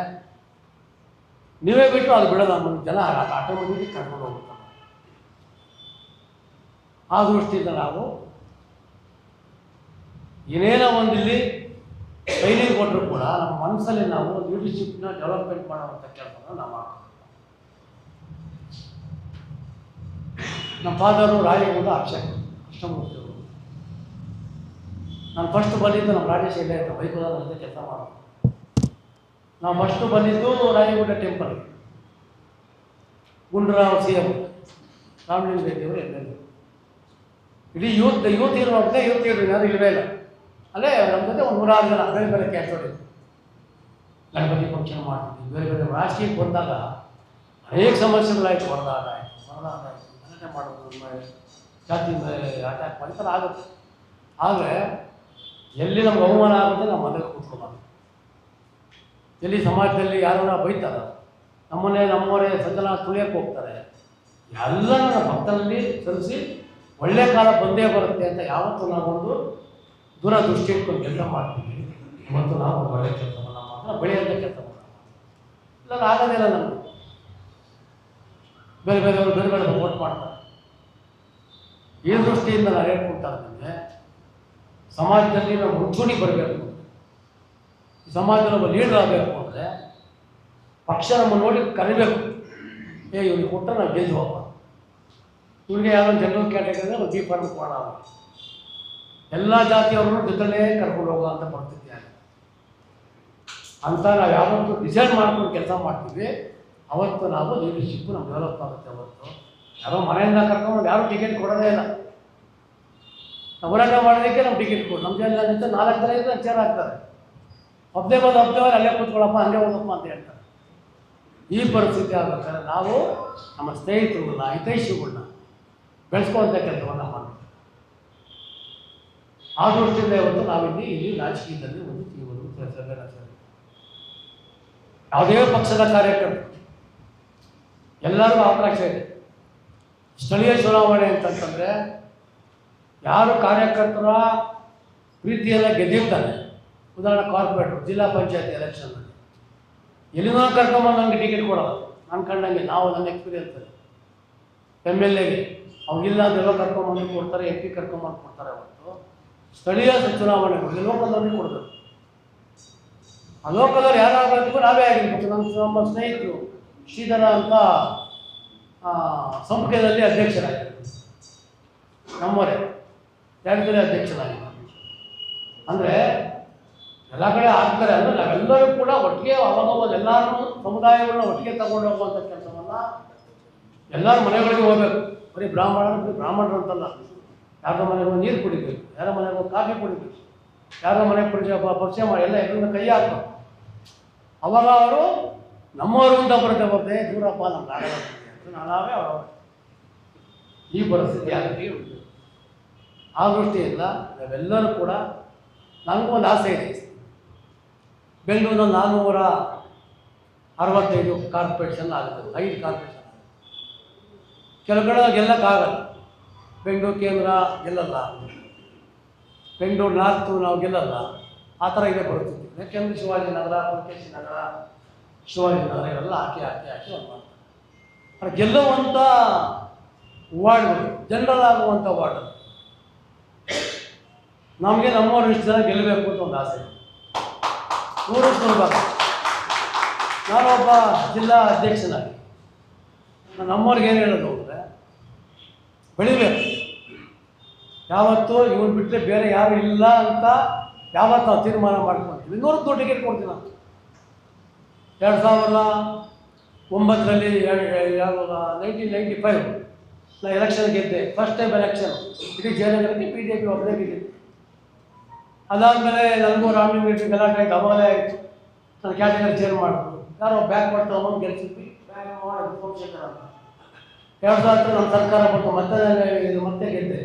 ನೀವೇ ಬಿಟ್ಟು ಅದು ಬಿಡೋಲ್ಲ. ನಮ್ಮ ಜನ ಆಟೋಮೆಟಿಕ್ ಕರ್ಕೊಂಡು ಹೋಗ್ತಾರೆ ಆ ದೃಷ್ಟಿಯಿಂದ ನಾವು ಏನೇನೋ ಒಂದು ಇಲ್ಲಿ ಟ್ರೈನಿಂಗ್ ಕೊಟ್ಟರು ಕೂಡ ನಮ್ಮ ಮನಸ್ಸಲ್ಲಿ ನಾವು ಲೀಡರ್ಶಿಪ್ನ ಡೆವಲಪ್ಮೆಂಟ್ ಮಾಡುವಂಥ ಕೆಲಸವನ್ನು ನಾವು ಮಾಡ್ತೀವಿ ನಮ್ಮ ಫಾದರು ರಾಯಗುಡ ಅಕ್ಷಯ ಕೃಷ್ಣಮೂರ್ತಿಯವರು ನಾನು ಫಸ್ಟ್ ಬಂದಿದ್ದು ನಮ್ಮ ರಾಜೇಶ್ ಅಂತ ಬೈಕುದ ಅಂತ ಕೆಲಸ ಮಾಡೋದು. ನಾವು ಫಸ್ಟ್ ಬಂದಿದ್ದು Rayaguda temple Gundrao C M Ramalinga ರೆಡ್ಡಿಯವರು ಎಂ ಇಡೀ ಯೂತ್ ಯೂತ್ ಇರುವಾಗಲೇ ಯೂತ್ ಇರಲಿ ಯಾರು ಇಲ್ಲವೇ ಇಲ್ಲ. ಅಲ್ಲೇ ನಮ್ಮ ಜೊತೆ ಒಂದು ನೂರಾರು ಜನ, ಬೇರೆ ಬೇರೆ ಕ್ಯಾಸ್ಟೋಡಿ ಗಣಪತಿ ಫಂಕ್ಷನ್ ಮಾಡ್ತಿದ್ವಿ, ಬೇರೆ ಬೇರೆ ರಾಜಕೀಯಕ್ಕೆ ಬಂದಾಗ ಅನೇಕ ಸಮಸ್ಯೆಗಳಾಯ್ತು ಹೊರದಾಗ ಆಯಿತು ಹೊರದಾಗ ಆಯಿತು ಮಾಡೋದು ಜಾತಿ ಮೇಲೆ ಅಟ್ಯಾಕ್ ಮಾಡಿ ಆಗುತ್ತೆ. ಆದರೆ ಎಲ್ಲಿ ನಮ್ಗೆ ಅವಮಾನ ಆಗುತ್ತೆ, ನಾವು ಮನೆಗೆ ಕೂತ್ಕೊಬಾರ್ದು ಎಲ್ಲಿ ಸಮಾಜದಲ್ಲಿ ಯಾರನ್ನ ಬೈತಾರ, ನಮ್ಮನ್ನೇ, ನಮ್ಮವರೇ ಸಜ್ಜನ ತುಳಿಯಕ್ಕೆ ಹೋಗ್ತಾರೆ ಎಲ್ಲ ನನ್ನ ಭಕ್ತರಲ್ಲಿ ಸರಿಸಿ ಒಳ್ಳೆ ಕಾಲ ಬಂದೇ ಬರುತ್ತೆ ಅಂತ ಯಾವತ್ತೂ ನಾವೊಂದು ದೂರದೃಷ್ಟಿ ಇಟ್ಕೊಂಡು ಕೆಲಸ ಮಾಡ್ತೀವಿ. ಇವತ್ತು ನಾವು ಒಳ್ಳೆ ಕೆಲಸವನ್ನು ಮಾತ್ರ ಬೆಳೆಯಂತ ಕೆಲಸ ಮಾಡ್ತಾರೆ ಇಲ್ಲ ಆಗೋದೇ ಇಲ್ಲ ನಮಗೆ. ಬೇರೆ ಬೇರೆಯವರು ಬೇರೆ ಬೇರೆ ಓಟ್ ಮಾಡ್ತಾರೆ. ಈ ದೃಷ್ಟಿಯಿಂದ ನಾನು ಇದ್ದೇನೆ, ಸಮಾಜದಲ್ಲಿ ನಾವು ಮುಂಚೂಣಿ ಬರಬೇಕು. ಸಮಾಜದ ಒಬ್ಬ ಲೀಡರ್ ಆಗಬೇಕು ಅಂದರೆ ಪಕ್ಷ ನಮ್ಮ ನೋಡಿ ಕರಿಬೇಕು. ಏ ಇವ್ರಿಗೆ ಕೊಟ್ಟರೆ ನಾವು ಗೆಲ್ತೀವಪ್ಪ. ಇವ್ನಿಗೆ ಯಾವುದೋ ಜನರಲ್ ಕ್ಯಾಟಗರಿ ಒಂದು ಬಿ ಫಾರ್ಮ್ ಕೊಡೋಣ. ಎಲ್ಲ ಜಾತಿಯವರು ಜೊತೆಲೇ ಕರ್ಕೊಂಡು ಹೋಗುವಂಥ ಪರಿಸ್ಥಿತಿ ಆಗಿದೆ. ಅಂತ ನಾವು ಯಾವತ್ತೂ ಡಿಸೈಡ್ ಮಾಡ್ಕೊಂಡು ಕೆಲಸ ಮಾಡ್ತೀವಿ. ಅವತ್ತು ನಾವು ಲೀಡರ್ಶಿಪ್ ನಮ್ಗೆ ಡೆವಲಪ್ ಆಗುತ್ತೆ ಅವತ್ತು. ಯಾರೋ ಮನೆಯಿಂದ ಕರ್ಕೊಂಡು ಯಾರು ಟಿಕೆಟ್ ಕೊಡೋದೇ ಇಲ್ಲ. ನಾವು ಹೋರಾಟ ಮಾಡೋದಕ್ಕೆ ನಮ್ಮ ಟಿಕೆಟ್ ಕೊಡು. ನಮ್ಮ ಜನ ಅಂತ ನಾಲ್ಕು ಜನ ಇದ್ರೆ ಚೇರ್ ಆಗ್ತಾರೆ ಒಬ್ಬನೇ ಬಂದು ಒಬ್ಬನೇ ಅಲ್ಲೇ ಕೂತ್ಕೊಳ್ಳಪ್ಪ ಹಂಗೆ ಹೋಗಪ್ಪ ಅಂತ ಹೇಳ್ತಾರೆ. ಈ ಪರಿಸ್ಥಿತಿ ಆಗ್ಬೇಕಾದ್ರೆ ನಾವು ನಮ್ಮ ಸ್ನೇಹಿತರುಗಳನ್ನ ಹಿತೈಷಿಗಳನ್ನ ಬೆಳೆಸ್ಕೊಳ್ಳುವಂಥ ಕೆಲಸವನ್ನು ಮಾಡಬೇಕು ಆ ದೃಷ್ಟಿಯಿಂದ ಇವತ್ತು ನಾವಿಲ್ಲಿ ಇಲ್ಲಿ ರಾಜಕೀಯದಲ್ಲಿ ಒಂದು ಒಂದು ಸೇರಿ ಯಾವುದೇ ಪಕ್ಷದ ಕಾರ್ಯಕರ್ತರು, ಎಲ್ಲರಿಗೂ ಅವಕಾಶ ಇದೆ. ಸ್ಥಳೀಯ ಚುನಾವಣೆ ಅಂತಂತಂದರೆ ಯಾರು ಕಾರ್ಯಕರ್ತರ ಪ್ರೀತಿಯೆಲ್ಲ ಗೆದ್ದಿರ್ತಾನೆ ಉದಾಹರಣೆ ಕಾರ್ಪೊರೇಟ್ ಜಿಲ್ಲಾ ಪಂಚಾಯತ್ ಎಲೆಕ್ಷನ್ ಎಲ್ಲಿನೋ ಕರ್ಕೊಂಬಂದು ನನಗೆ ಟಿಕೆಟ್ ಕೊಡೋದು ನಾನು ಕಂಡಂಗೆ, ನಾವು ನನ್ನ ಎಕ್ಸ್ಪೀರಿಯನ್ಸ್ ಎಂ ಎಲ್ ಎಗೆ ಅವ್ರಿಲ್ಲ ಅಂತೆಲ್ಲ ಕರ್ಕೊಂಬಂದು ಕೊಡ್ತಾರೆ, ಎಂ ಪಿ ಕರ್ಕೊಂಬಂದು ಕೊಡ್ತಾರೆ ಅವತ್ತು ಸ್ಥಳೀಯ ಚುನಾವಣೆಗಳಿಗೆ ಲೋಕದಲ್ಲಿ ಕೊಡಬೇಕು. ಆ ಲೋಕಲಲ್ಲಿ ಯಾರಾಗಬೇಕು ನಾವೇ ಆಗಿರ್ಬೇಕು. ನಮ್ಮ ನಮ್ಮ ಸ್ನೇಹಿತರು ಶ್ರೀಧರ ಅಂತ ಸಂಪುಟದಲ್ಲಿ ಅಧ್ಯಕ್ಷರಾಗಿದ್ದರು. ನಮ್ಮವರೇ. ಜಾಗದಲ್ಲಿ ಅಧ್ಯಕ್ಷರಾಗಿದ್ದರು? ಅಂದರೆ ಎಲ್ಲ ಕಡೆ ಆಗ್ತಾರೆ. ಅಂದರೆ ನಾವೆಲ್ಲರೂ ಕೂಡ ಒಟ್ಟಿಗೆ ಅವಾಗ ಎಲ್ಲರೂ ಸಮುದಾಯಗಳನ್ನ ಒಟ್ಟಿಗೆ ತಗೊಂಡು ಹೋಗುವಂಥ ಕೆಲಸವನ್ನು ಎಲ್ಲರ ಮನೆಗಳಿಗೆ ಹೋಗ್ಬೇಕು. ಬರೀ ಬ್ರಾಹ್ಮಣರು ಬರೀ ಬ್ರಾಹ್ಮಣರು ಅಂತಲ್ಲ. ಯಾರ ಮನೆಗೆ ನೀರು ಕುಡಿಬೇಕು ಯಾರ ಮನೆಗೆ ಕಾಫಿ ಕುಡಿಬೇಕು ಯಾರ ಮನೆಗೆ ಪರಿಚಯ ಪರಿಚಯ ಮಾಡಿ, ಎಲ್ಲ ಎಲ್ಲರಿಂದ ಕೈ ಹಾಕಬೇಕು ಅವಾಗ ಅವರು ನಮ್ಮವರು ಅಂತ ಬರುತ್ತೆ ಬರುತ್ತೆ ದೂರಪ್ಪ ನಮ್ಮ ಅಂತ ನಾವೇ ಅವರು ಈ ಪರಿಸ್ಥಿತಿ ಉಂಟು ಆ ದೃಷ್ಟಿಯಿಂದ ನಾವೆಲ್ಲರೂ ಕೂಡ ನನಗೂ ಒಂದು ಆಸೆ ಇದೆ. ಬೆಂಗಳೂರಿನ ನಾನ್ನೂರ ಅರವತ್ತೈದು ಕಾರ್ಪೊರೇಷನ್ ಆಗುತ್ತೆ. ಐದು ಕಾರ್ಪೊರೇಷನ್. ಕೆಲವು ಕಡೆ ಗೆಲ್ಲಕ್ಕಾಗಲ್ಲ ಬೆಂಗಳೂರು ಕೇಂದ್ರ ಗೆಲ್ಲಲ್ಲ. ಬೆಂಗಳೂರು ನಾರ್ತು ನಾವು ಗೆಲ್ಲಲ್ಲ. ಆ ಥರ ಇದೆ ಪರಿಸ್ಥಿತಿ. ಯಾಕೆಂದರೆ ಶಿವಾಜಿನಗರ ಪುಲಕೇಶಿ ನಗರ ಶಿವಾಜಿನಗರ ಇವೆಲ್ಲ ಹಾಕಿ ಹಾಕಿ ಹಾಕಿ ಅವ್ರು ಮಾಡ್ತಾರೆ ಗೆಲ್ಲುವಂಥ ವಾರ್ಡ್ಗಳು ಜನರಲ್ ಆಗುವಂಥ ವಾರ್ಡ್ ನಮಗೆ ನಮ್ಮವ್ರು ಇಷ್ಟು ಜನ ಗೆಲ್ಲಬೇಕು ಅಂತ ಒಂದು ಆಸೆ. ನೂರು ಸುಲಭ ನಾನೊಬ್ಬ ಜಿಲ್ಲಾ ಅಧ್ಯಕ್ಷನಾಗಿ. ನಮ್ಮವ್ರಿಗೆ ಏನು ಹೇಳೋದು? ಬೆಳಿಬೇಕು ಯಾವತ್ತು ಇವನು ಬಿಟ್ಟರೆ ಬೇರೆ ಯಾರು ಇಲ್ಲ ಅಂತ ಯಾವತ್ತು ನಾವು ತೀರ್ಮಾನ ಮಾಡ್ಕೊಳ್ತೀವಿ ಇನ್ನೂರು ದೊಡ್ಡ ಟಿಕೆಟ್ ಕೊಡ್ತೀನಿ ನಾನು. ಎರಡು ಸಾವಿರದ ಒಂಬತ್ತರಲ್ಲಿ ಎರಡು ನೈನ್ಟೀನ್ ನೈಂಟಿ ಫೈವ್ ನಾನು ಎಲೆಕ್ಷನ್ ಗೆದ್ದೆ. ಫಸ್ಟ್ ಟೈಮ್ ಎಲೆಕ್ಷನ್ ಇಡೀ ಜಯನಗರಕ್ಕೆ ಬಿ ಜೆ ಪಿ ಒಬ್ಬರೇ ಗೆದ್ದೆ. ಅದಾದಮೇಲೆ ನನಗೂ ರಾಮಲಿಂಗ ರೆಡ್ಡಿ ಗಲಾಟೆ ಆಯ್ತು. ಅವಾಗಲೇ ಆಯಿತು. ನಾನು ಕ್ಯಾಟಗರಿ ಚೇಂಜ್ ಮಾಡಿದ್ರು ಯಾರೋ ಬ್ಯಾಕ್ ಮಾಡ್ತಾ ಅಮೌಂಟ್ ಗೆಲ್ಸಿದ್ವಿ. ಬ್ಯಾಕ್ ಮಾಡಿ ಸೋಮಶೇಖರ್ ಅಂತ ಎರಡು ಸಾವಿರ ನಮ್ಮ ಸರ್ಕಾರ ಬಂತು, ಮತ್ತೆ ಮತ್ತೆ ಗೆದ್ದೆ.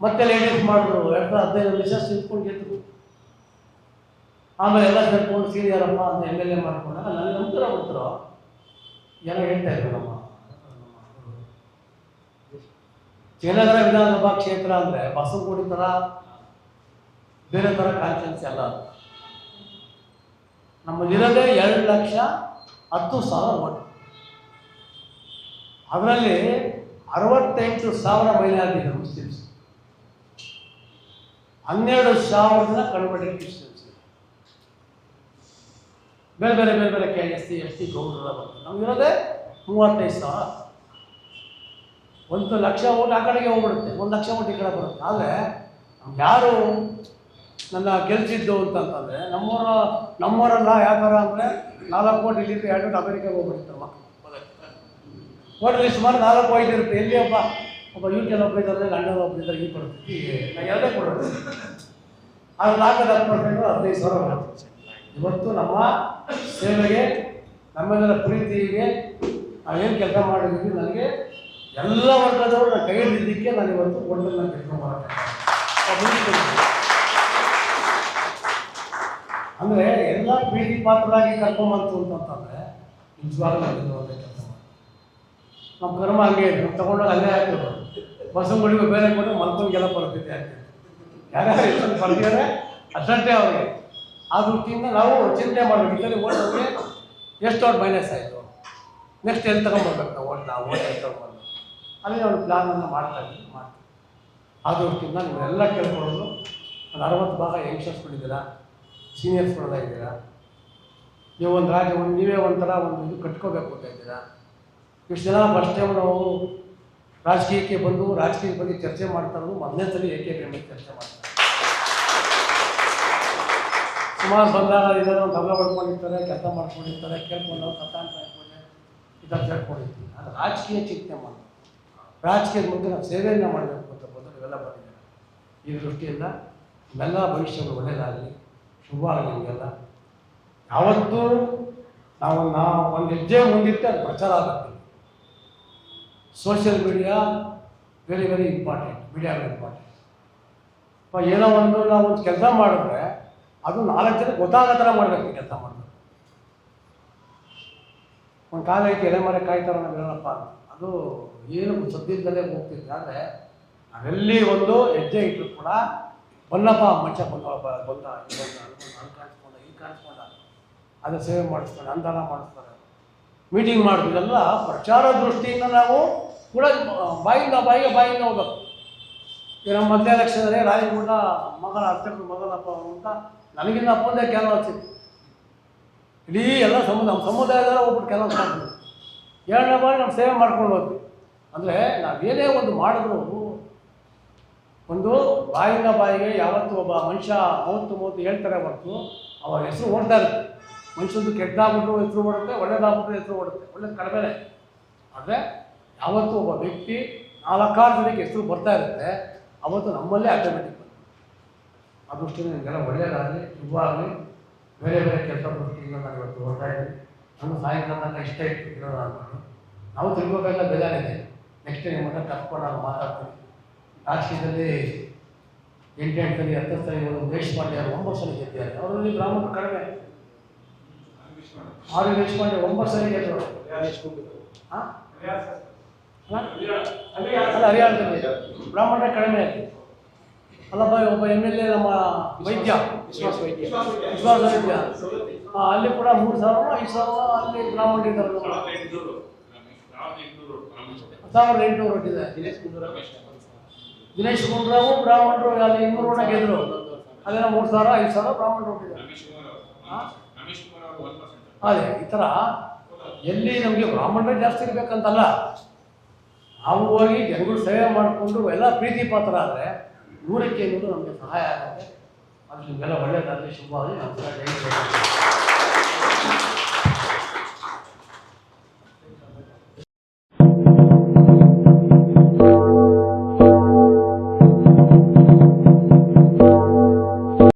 ಮತ್ತೆ ಲೇಡೀಸ್ ಮಾಡಿದ್ರು, ಎರಡು ಸಾವಿರದ ಹದಿನೈದು ರಿಸರ್ಚ್ ಇಟ್ಕೊಂಡು ಗೆದ್ದರು ಆಮೇಲೆ ಎಲ್ಲ ಸೇರ್ಕೊಂಡು ಸೀನಿಯರಪ್ಪ ಅಂತ ಎಂ ಎಲ್ ಎ ಮಾಡ್ಕೊಂಡಾಗ ನನಗೆ ನಂತರ ಉತ್ತರ ಜನ ಹೇಳ್ತಾ ಇದ್ರು ನಮ್ಮ ಜಯನಗರ ವಿಧಾನಸಭಾ ಕ್ಷೇತ್ರ ಅಂದರೆ ಬಸವಗುಡಿ ಥರ ಬೇರೆ ಥರ ಕಾನ್ಫಿಡೆನ್ಸ್ ಅಲ್ಲ. ನಮ್ಮಲ್ಲಿರೋದೇ ಎರಡು ಲಕ್ಷ ಹತ್ತು ಸಾವಿರ ಓಟ್. ಅದರಲ್ಲಿ ಅರವತ್ತೆಂಟು ಸಾವಿರ ಮೈನಾರಿಟಿಗಳು ಮುಸ್ಲಿಮ್ಸ್. ಹನ್ನೆರಡು ಸಾವಿರದ ಕನ್ವರ್ಟೆಡ್ ಕ್ರಿಶ್ಚಿಯನ್ಸ್. ಬೇರೆ ಬೇರೆ ಬೇರೆ ಬೇರೆ K S C, S T ಗೌಡರೆಲ್ಲ ಬರ್ತದೆ ನಮಗಿರೋದೇ ಮೂವತ್ತೈದು ಸಾವಿರ. ಒಂದು ಲಕ್ಷ ಓಟ್ ಆ ಕಡೆಗೆ ಹೋಗ್ಬಿಡುತ್ತೆ. ಒಂದು ಲಕ್ಷ ಓಟ್ ಈ ಕಡೆ ಬರುತ್ತೆ. ಆದರೆ ಯಾರು ನನ್ನ ಗೆಲ್ಸಿದ್ದು ಅಂತಂದರೆ ನಮ್ಮೂರ ನಮ್ಮೂರಲ್ಲ ಯಾವ ಥರ ಅಂದರೆ ನಾಲ್ಕು ಕೋಟಿ ಇಲ್ಲಿದ್ದು ಎರಡು ಅಮೆರಿಕಾಗೆ ಹೋಗ್ಬಿಡ್ತಾರೆ ಮಕ್ಕಳು. ಹೋಟೆಲ್ ಸುಮಾರು ನಾಲ್ಕು ಐದು ಇರುತ್ತೆ. ಎಲ್ಲಿ ಒಬ್ಬ ಒಬ್ಬ ಯು ಕೆ ಒಬ್ಬ ಇದ್ದಾರೆ ಲಂಡನ್ ಒಬ್ಬ ಇದ್ದಾರೆ ಈ ಪರಿಸ್ಥಿತಿ ನಾನು ಎರಡೇ ಕೊಡೋದು ಅದು ನಾಲ್ಕು ಹತ್ತು ಪರ್ಸೆಂಟು ಹದಿನೈದು ಸಾವಿರ ಮಾಡ್ತೀವಿ ಇವತ್ತು ನಮ್ಮ ಸೇವೆಗೆ ನಮ್ಮೆಲ್ಲರ ಪ್ರೀತಿಗೆ ನಾವೇನು ಕೆಲಸ ಮಾಡಿದ್ದೀವಿ ನನಗೆ ಎಲ್ಲ ವರ್ಗದವರು ನಾನು ಕೈ ಹಿಡಿದಿದ್ದಕ್ಕೆ ನಾನು ಇವತ್ತು ಹೋಟೆಲ್ನ ಕೆಲಸ ಅಂದರೆ ಎಲ್ಲ ಪ್ರೀತಿ ಪಾತ್ರರಾಗಿ ಕರ್ಕೊಂಬಂತು ಅಂತಂತಂದರೆ ನಿಜವಾಗ್ಲೂ ಗೆಲ್ಲುವಂಥ ಕೆಲಸ ನಮ್ಮ ಕರ್ಮ ಹಂಗೆ ನಾವು ತಗೊಂಡಾಗ ಅಲ್ಲೇ ಆಗ್ತದೆ ಬಸವಗಳಿಗೂ ಬೇರೆ ಕೊಟ್ಟು ಮಲ್ಕೊಂಡಿಗೆಲ್ಲ ಪರಿಸ್ಥಿತಿ ಆಗ್ತದೆ ಯಾರ್ಯಾರು ಎಷ್ಟೊಂದು ಬರ್ತಿದ್ದಾರೆ ಅಷ್ಟಂತೆ ಅವ್ರಿಗೆ. ಆ ದೃಷ್ಟಿಯಿಂದ ನಾವು ಚಿಂತೆ ಮಾಡಬೇಕು. ಇದರಲ್ಲಿ ಓಟೋಗೆ ಎಷ್ಟು ಅವ್ರು ಮೈನಸ್ ಆಯಿತು? ನೆಕ್ಸ್ಟ್ ಎಲ್ಲಿ ತಗೊಂಡ್ಬರ್ಬೇಕು ನಾವು? ಓಟ್ ನಾವು ಓಟ್ ಎಲ್ಲಿ ತಗೊಂಬರ್ಬೇಕು ಅಲ್ಲಿ ಅವ್ರು ಪ್ಲ್ಯಾನನ್ನು ಮಾಡ್ತಾ ಇದ್ದೀವಿ ಮಾಡ್ತೀವಿ ಆ ದೃಷ್ಟಿಯಿಂದ ನೀವೆಲ್ಲ ಕೇಳ್ಕೊಳ್ಳೋದು. ಒಂದು ಅರವತ್ತು ಭಾಗ ಸೀನಿಯರ್ಸ್ ಸೀನಿಯರ್ಸ್ಗಳೆಲ್ಲ ಇದ್ದೀರಾ? ನೀವು ಒಂದು ರಾಜ್ಯ ಒಂದು ನೀವೇ ಒಂಥರ ಒಂದು ಇದು ಕಟ್ಕೋಬೇಕು ಅಂತ ಇದ್ದೀರಾ? ಇಷ್ಟು ಜನ ಫಸ್ಟ್ ಟೈಮ್ ನಾವು ರಾಜಕೀಯಕ್ಕೆ ಬಂದು, ರಾಜಕೀಯದ ಬಗ್ಗೆ ಚರ್ಚೆ ಮಾಡ್ತಾ ಮೊದಲನೇ ಸಲ ಏಕೆ ಮೇಲೆ ಚರ್ಚೆ ಮಾಡ್ತಾರೆ. ಸುಮಾರು ಬಂದಾಗ ಒಂದು ಹಗ್ಗ ಮಾಡ್ಕೊಂಡಿರ್ತಾರೆ ಕೆಲಸ ಮಾಡ್ಕೊಂಡಿರ್ತಾರೆ, ಕೇಳ್ಕೊಂಡು ಕಥಾಂತ ಹಾಕ್ಕೊಂಡು ಇದನ್ನು ಕೇಳ್ಕೊಂಡಿರ್ತೀವಿ ಅದು ರಾಜಕೀಯ ಚಿಂತನೆ ಮಾಡಿ ರಾಜಕೀಯದ ಮುಂದೆ ನಾವು ಸೇವೆಯನ್ನು ಮಾಡಬೇಕು ಅಂತ ಬಂದು ಇವೆಲ್ಲ ಬಂದಿದ್ದಾರೆ. ಈ ದೃಷ್ಟಿಯಿಂದ ಎಲ್ಲ ಭವಿಷ್ಯಗಳು ಒಳ್ಳೆಯದಾಗಲಿ ಶುಭ ಆಗಲಿ ನಿಮಗೆಲ್ಲ. ಯಾವತ್ತೂ ನಾವು ನಾವು ಒಂದು ಹೆಜ್ಜೆ ಮುಂದಿತ್ತೆ ಅದು ಪ್ರಚಾರ ಆಗುತ್ತೆ. Social media very very important media very important ಏನೋ ಒಂದು ನಾವು ಒಂದು ಕೆಲಸ ಮಾಡಿದ್ರೆ ಅದು ನಾಲ್ಕು ಜನ ಗೊತ್ತಾಗೋ ಥರ ಮಾಡಬೇಕು ಕೆಲಸ ಮಾಡಬೇಕು. ಒಂದು ಕಾಲ ಐತಿ ಎಲೆಮರೆ ಕಾಯ್ತಾರ ನಾವು ಹೇಳಪ್ಪ. ಅದು ಏನು ಸದ್ಯದಲ್ಲೇ ಹೋಗ್ತಿದ್ದೆ ಆದರೆ ನಾವೆಲ್ಲಿ ಒಂದು ಹೆಜ್ಜೆ ಇಟ್ಟರು ಕೂಡ ಬನ್ನಪ್ಪ ಮನುಷ್ಯ ಬಂದ ಬಂದ, ಅಲ್ಲಿ ಕಾಣಿಸ್ಕೊಂಡ ಇಲ್ಲಿ ಕಾಣಿಸ್ಕೊಂಡ, ಅದು ಸೇವೆ ಮಾಡಿಸ್ತಾರೆ ಅಂದಾನ ಮಾಡಿಸ್ತಾರೆ. ಮೀಟಿಂಗ್ ಮಾಡಿದ್ರೆಲ್ಲ ಪ್ರಚಾರ ದೃಷ್ಟಿಯಿಂದ ನಾವು ಕೂಡ ಬಾಯಿಂದ ಬಾಯಿಗೆ ಬಾಯಿಂದ ಹೋಗ್ಬೇಕು. ಈಗ ನಮ್ಮ ಮೊದಲೇ ಲಕ್ಷದಲ್ಲಿ ರಾಜಗುಂಡ ಮಗನ ಅರ್ಚಕರು ಮಗನಪ್ಪ ಅಂತ ನನಗಿನ್ನ ಅಪ್ಪಂದೇ ಕೆಲವು ಹಚ್ಚಿತ್ತು ಇಡೀ ಎಲ್ಲ ಸಮುದಾಯ ನಮ್ಮ ಸಮುದಾಯದಲ್ಲ ಒಬ್ಬರು ಕೆಲಸ ಮಾಡ್ತೀವಿ ಎರಡನೇ ಬಾರಿ ನಮ್ಮ ಸೇವೆ ಮಾಡ್ಕೊಂಡು ಹೋದ್ವಿ. ಅಂದರೆ ನಾವೇನೇ ಒಂದು ಮಾಡಿದ್ರು, ಒಂದು ಬಾಯಿಂದ ಬಾಯಿಗೆ ಯಾವತ್ತು ಒಬ್ಬ ಮನುಷ್ಯ ಮೂವತ್ತು ಮೂವತ್ತು ಹೇಳ್ತಾರೆ ಹೊರತು ಅವರ ಹೆಸರು ಓಡ್ತಾ ಇರುತ್ತೆ. ಮನುಷ್ಯಂದು ಕೆಟ್ಟದಾಗ್ಬಿಟ್ರು ಹೆಸರು ಓಡುತ್ತೆ, ಒಳ್ಳೇದಾಗ್ಬಿಟ್ರು ಹೆಸರು ಓಡುತ್ತೆ. ಒಳ್ಳೇದು ಕಡಿಮೆನೆ. ಆದರೆ ಯಾವತ್ತು ಒಬ್ಬ ವ್ಯಕ್ತಿ ನಾಲ್ಕಾರು ಜನಕ್ಕೆ ಹೆಸರು ಬರ್ತಾ ಇರುತ್ತೆ ಅವತ್ತು ನಮ್ಮಲ್ಲೇ ಆಟೋಮೆಟಿಕ್ ಬಂತು. ಆ ದೃಷ್ಟಿಯಿಂದ ನಿಮಗೆಲ್ಲ ಒಳ್ಳೆಯದಾಗಲಿ ಶುಭವಾಗಲಿ ಬೇರೆ ಬೇರೆ ಕೆಲಸ ದೃಷ್ಟಿಯಿಂದ ನಾನು ಇವತ್ತು ಹೊರತಾ ಇದ್ದೀನಿ ನಮ್ಮ ಸಾಯಂಕಾಲ ತನಕ ಇಷ್ಟ ಇತ್ತು ಇರೋದು ಅಂದ್ಕೊಂಡು ನಾವು ತಿಳ್ಕೋಬೇಕಲ್ಲ ಬೇಜಾರಿದೆ ನೆಕ್ಸ್ಟ್ ನಿಮ್ಮ ಹತ್ರ ಕರ್ಕೊಂಡು ನಾನು ಮಾತಾಡ್ತೀನಿ. ರಾಜಕೀಯದಲ್ಲಿ ಎಂಟೆಂಟಲ್ಲಿ ಹತ್ತು ಸರಿ ದೇಶಪಾಂಡೆ ಅವರು ಒಂಬತ್ತು ಸಲ ಗೆದ್ದಿದ್ದಾರೆ. ಅವರಲ್ಲಿ ಬ್ರಾಹ್ಮಣರು ಕಡಿಮೆ. ಆರು ದೇಶಪಾಂಡೆ ಒಂಬತ್ತು ಸಲ ಗೆದ್ದರು ಹಾಂ ಅಲ್ಲ, ಹರಿಯಾಣದಲ್ಲಿ. ಬ್ರಾಹ್ಮಣರೇ ಕಡಿಮೆ. ಅಲ್ಲಪ್ಪ ಒಬ್ಬ ಎಂ ಎಲ್ ಎ, ನಮ್ಮ ವೈದ್ಯ. ವಿಶ್ವಾಸ ವೈದ್ಯ. ವಿಶ್ವಾಸ ವೈದ್ಯ. ಅಲ್ಲಿ ಕೂಡ ಮೂರು ಸಾವಿರ, ಐದು ಸಾವಿರ ಅಲ್ಲಿ ಬ್ರಾಹ್ಮಣರು ಸಾವಿರದ ಎಂಟುನೂರು ಇದೆ ದಿನೇಶ್ ಗುಂಡ್ರಾವು ಬ್ರಾಹ್ಮಣರು, ಅಲ್ಲಿ ಇನ್ನೂರು ಗೆದ್ರು. ಅದೇನೋ ಮೂರು ಸಾವಿರ, ಐದು ಸಾವಿರ ಬ್ರಾಹ್ಮಣರು ಅದೇ, ಈ ಥರ ಎಲ್ಲಿ ನಮಗೆ ಬ್ರಾಹ್ಮಣರೇ ಜಾಸ್ತಿ ಇರ್ಬೇಕಂತಲ್ಲ. ನಾವು ಹೋಗಿ ಜನಗಳು ಸೇವೆ ಮಾಡಿಕೊಂಡು ಎಲ್ಲ ಪ್ರೀತಿ ಪಾತ್ರ ಆದರೆ ನೂರಕ್ಕೆ ನೂರು ನಮಗೆ ಸಹಾಯ ಆಗುತ್ತೆ ಅದು ನಿಮಗೆಲ್ಲ ಒಳ್ಳೆಯದಾಗಲಿ ನಮಸ್ಕಾರ ಜೈ.